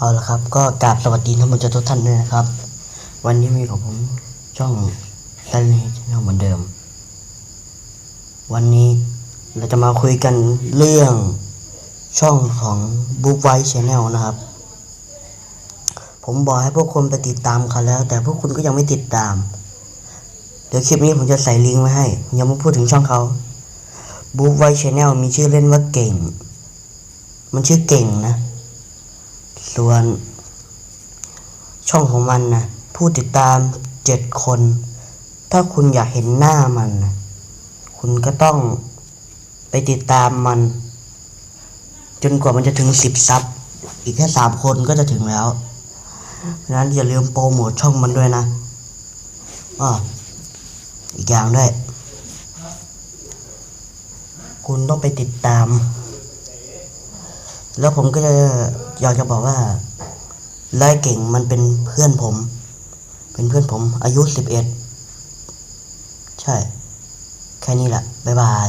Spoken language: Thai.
เอาละครับก็กราบสวัสดีท่านผู้ชมทุกท่านด้วยนะครับ วันนี้มีกับผมช่องดันนี่ชแนลเหมือนเดิม วันนี้เราจะมาคุยกันเรื่องช่องของบุ๊กไวท์ชแนลนะครับ ผมบอกให้พวกคุณไปติดตามเขาแล้ว แต่พวกคุณก็ยังไม่ติดตาม เดี๋ยวคลิปนี้ผมจะใส่ลิงก์ไว้ให้ผมยังไม่พูดถึงช่องเขาบุ๊กไวท์ชแนลมีชื่อเล่นว่าเก่ง มันชื่อเก่งนะ ส่วน ช่องของมันนะผู้ติดตามเจ็ดคน ถ้าคุณอยากเห็นหน้ามันนะคุณก็ต้องไปติดตามมัน จนกว่ามันจะถึงสิบซับอีกแค่สามคนก็จะถึงแล้วนั้นอย่าลืมโปรโมทช่องมันด้วยนะอ้ออีกอย่างด้วย คุณต้องไปติดตาม แล้วผมก็จะอยากจะบอกว่าไล่เก่งมันเป็นเพื่อนผม เป็นเพื่อนผมอายุสิบเอ็ดใช่ แค่นี้แหละ บ๊ายบาย